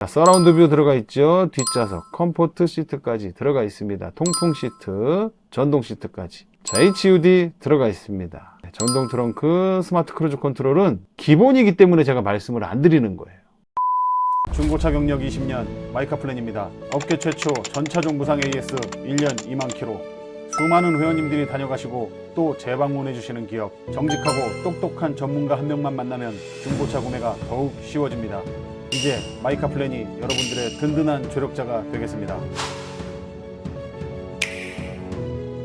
자, 서라운드 뷰 들어가 있죠. 뒷좌석, 컴포트 시트까지 들어가 있습니다. 통풍 시트, 전동 시트까지. 자, HUD 들어가 있습니다. 네, 전동 트렁크, 스마트 크루즈 컨트롤은 기본이기 때문에 제가 말씀을 안 드리는 거예요. 중고차 경력 20년 마이카 플랜입니다. 업계 최초 전차종 무상 AS 1년 2만 킬로. 수많은 회원님들이 다녀가시고 또 재방문해 주시는 기업. 정직하고 똑똑한 전문가 한 명만 만나면 중고차 구매가 더욱 쉬워집니다. 이제 마이카 플랜이 여러분들의 든든한 조력자가 되겠습니다.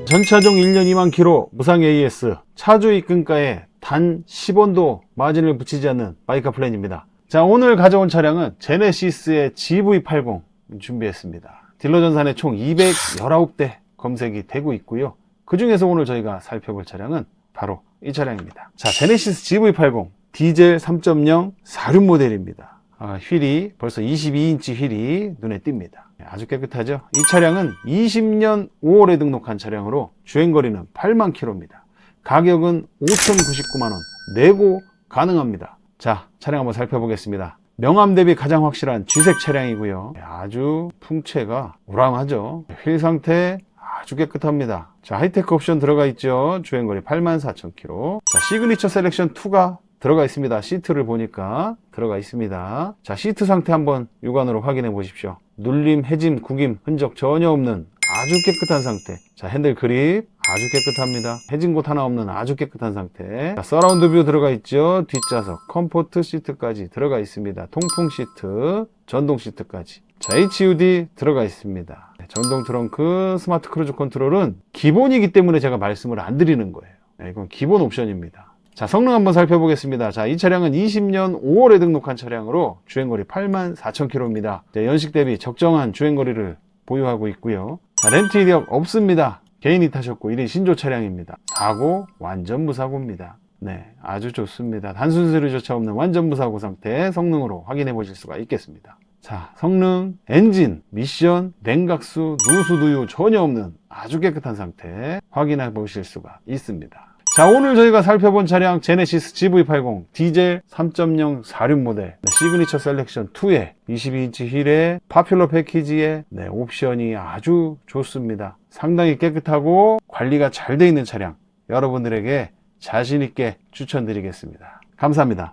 전차종 1년 2만 킬로 무상 AS 차주 입금가에 단 10원도 마진을 붙이지 않는 마이카 플랜입니다. 자 오늘 가져온 차량은 제네시스의 GV80 준비했습니다. 딜러 전산에 총 219대 검색이 되고 있고요. 그 중에서 오늘 저희가 살펴볼 차량은 바로 이 차량입니다. 자 제네시스 GV80 디젤 3.0 4륜 모델입니다. 아, 휠이 벌써 22인치 휠이 눈에 띕니다. 네, 아주 깨끗하죠? 이 차량은 20년 5월에 등록한 차량으로 주행거리는 8만 킬로입니다. 가격은 5,099만원 내고 가능합니다. 자, 차량 한번 살펴보겠습니다. 명암 대비 가장 확실한 쥐색 차량이고요. 네, 아주 풍채가 우람하죠. 휠 상태 아주 깨끗합니다. 자, 하이테크 옵션 들어가 있죠. 주행거리 84,000km. 자, 시그니처 셀렉션 2가 들어가 있습니다. 시트를 보니까 들어가 있습니다. 자, 시트 상태 한번 육안으로 확인해 보십시오. 눌림, 해짐, 구김, 흔적 전혀 없는 아주 깨끗한 상태. 자, 핸들 그립 아주 깨끗합니다. 해진 곳 하나 없는 아주 깨끗한 상태. 자, 서라운드 뷰 들어가 있죠. 뒷좌석, 컴포트 시트까지 들어가 있습니다. 통풍 시트, 전동 시트까지. 자, HUD 들어가 있습니다. 네, 전동 트렁크, 스마트 크루즈 컨트롤은 기본이기 때문에 제가 말씀을 안 드리는 거예요. 네, 이건 기본 옵션입니다. 자, 성능 한번 살펴보겠습니다. 자, 이 차량은 20년 5월에 등록한 차량으로 주행거리 84,000km입니다. 연식 대비 적정한 주행거리를 보유하고 있고요. 자, 렌트 이력 없습니다. 개인이 타셨고 1인 신조 차량입니다. 사고 완전 무사고입니다. 네, 아주 좋습니다. 단순 서류조차 없는 완전 무사고 상태 성능으로 확인해 보실 수가 있겠습니다. 자, 성능, 엔진, 미션, 냉각수, 누수, 누유 전혀 없는 아주 깨끗한 상태 확인해 보실 수가 있습니다. 자, 오늘 저희가 살펴본 차량 제네시스 GV80 디젤 3.0 4륜 모델 네, 시그니처 셀렉션 2에 22인치 휠에 파퓰러 패키지에 네, 옵션이 아주 좋습니다. 상당히 깨끗하고 관리가 잘 돼 있는 차량 여러분들에게 자신 있게 추천드리겠습니다. 감사합니다.